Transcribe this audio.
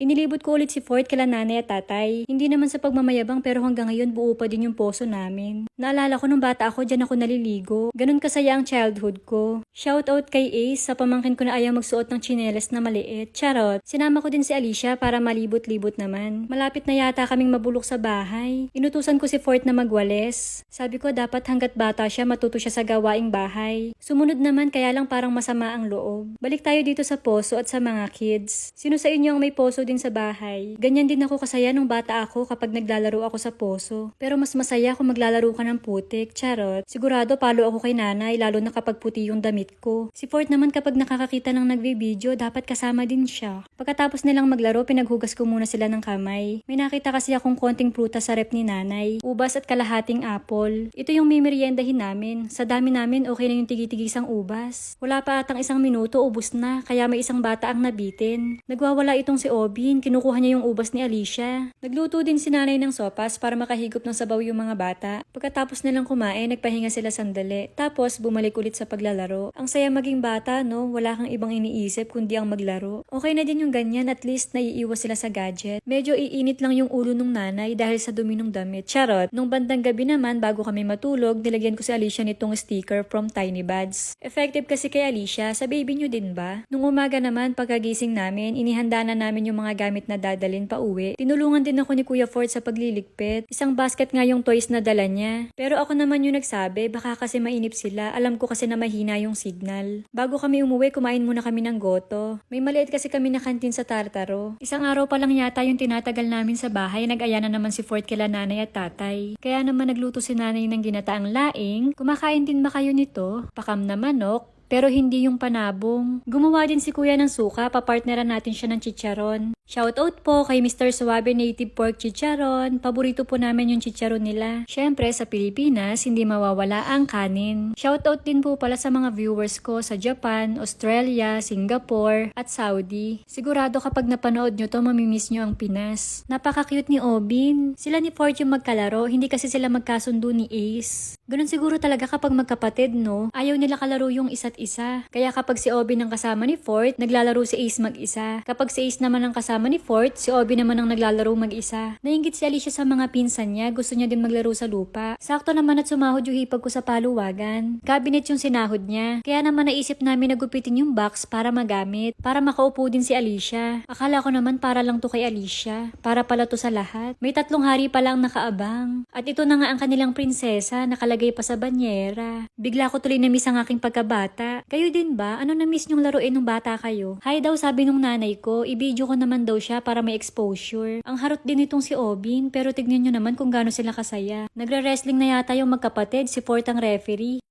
Inilibot ko ulit si Fort kala nanay at tatay. Hindi naman sa pagmamayabang pero hanggang ngayon buo pa din yung poso namin. Naalala ko nung bata ako, dyan ako naliligo. Ganun kasaya ang childhood ko. Shoutout kay Ace sa pamangkin ko na ayaw magsuot ng tsinelas na maliit. Charot. Sinama ko din si Alicia para malibot-libot naman. Malapit na yata kaming mabulok sa bahay. Inutusan ko si Fort na magwales. Sabi ko dapat hanggat bata siya matuto siya sa gawaing bahay. Sumunod naman kaya lang parang masama ang loob. Balik tayo dito sa poso at sa mga kids. Sino sa inyo ang may poso din sa bahay? Ganyan din ako kasaya nung bata ako kapag naglalaro ako sa poso. Pero mas masaya kung maglalaro ka ng putik. Charot. Sigurado palo ako kay nanay lalo na kapag puti yung damit ko. Si Fort naman kapag nakakakita ng nagbibideo dapat kasama din siya. Pagkatapos nilang maglaro pinaghugas ko muna sila ng kamay. May nakita kasi akong konting prutas sa rep ni nanay. Ubas at kalahating apple. Ito yung mimeriendahin namin. Sa dami namin okay na yung tigitigisang ubas. Wala pa atang isang minuto ubus na kaya may isang bata ang nabitin. Nagwawala itong si Obin. Kinukuha niya yung ubas ni Alicia. Nagluto din si nanay ng sopas para makahigop ng sabaw yung mga bata. Pagkatapos nilang kumain, nagpahinga sila sandali. Tapos bumalik ulit sa paglalaro. Ang saya maging bata, no? Wala kang ibang iniisip kundi ang maglaro. Okay na din yung ganyan, at least naiiwas sila sa gadget. Medyo iinit lang yung ulo nung nanay dahil sa dumi ng damit. Charot. Nung bandang gabi naman, bago kami matulog, nilagyan ko si Alicia nitong sticker from Tiny Buds. Effective kasi kay Alicia, sa baby nyo din ba? Nung umaga naman, pagkagising namin, inihanda na namin yung mga gamit na dadalin pa uwi. Tinulungan din ako ni Kuya Ford sa pagliligpit. Isang basket nga yung toys na dala niya. Pero ako naman yung nagsabi, baka kasi mainip sila. Alam ko kasi na mahina yung signal. Bago kami umuwi, kumain muna kami ng goto. May maliit kasi kami na kantin sa Tartaro. Isang araw pa lang yata yung tinatagal namin sa bahay, nag-aya na naman si Fort kila nanay at tatay. Kaya naman nagluto si nanay ng ginataang laing. Kumakain din ba kayo nito? Pakam na manok, pero hindi yung panabong. Gumawa din si kuya ng suka, papartneran natin siya ng chicharon. Shoutout po kay Mr. Suave Native Pork Chicharon. Paborito po namin yung chicharon nila. Syempre sa Pilipinas, hindi mawawala ang kanin. Shoutout din po pala sa mga viewers ko sa Japan, Australia, Singapore, at Saudi. Sigurado kapag napanood nyo to, mamimiss nyo ang Pinas. Napaka-cute ni Obin. Sila ni Fort yung magkalaro, hindi kasi sila magkasundo ni Ace. Ganun siguro talaga kapag magkapatid, no? Ayaw nila kalaro yung isa't isa. Kaya kapag si Obi ang kasama ni Fort, naglalaro si Ace mag-isa. Kapag si Ace naman ang kasama ni Fort, si Obi naman ang naglalaro mag-isa. Nainggit si Alicia sa mga pinsan niya, gusto niya din maglaro sa lupa. Sakto naman at sumahod yung hipag ko sa paluwagan. Cabinet yung sinahod niya. Kaya naman naisip namin na gupitin yung box para magamit. Para makaupo din si Alicia. Akala ko naman para lang to kay Alicia. Para pala to sa lahat. May tatlong hari pa lang nakaabang. At ito na nga ang kanilang prinsesa, nakalagay pa sa banyera. Bigla ko tuloy na-miss ang aking pagkabata. Kayo din ba? Ano na-miss nyong laruin nung bata kayo? Hay daw sabi nung nanay ko, i-video ko naman daw siya para may exposure. Ang harot din itong si Obin, pero tignan nyo naman kung gaano sila kasaya. Nagre-wrestling na yata yung magkapatid, si Fort ang referee.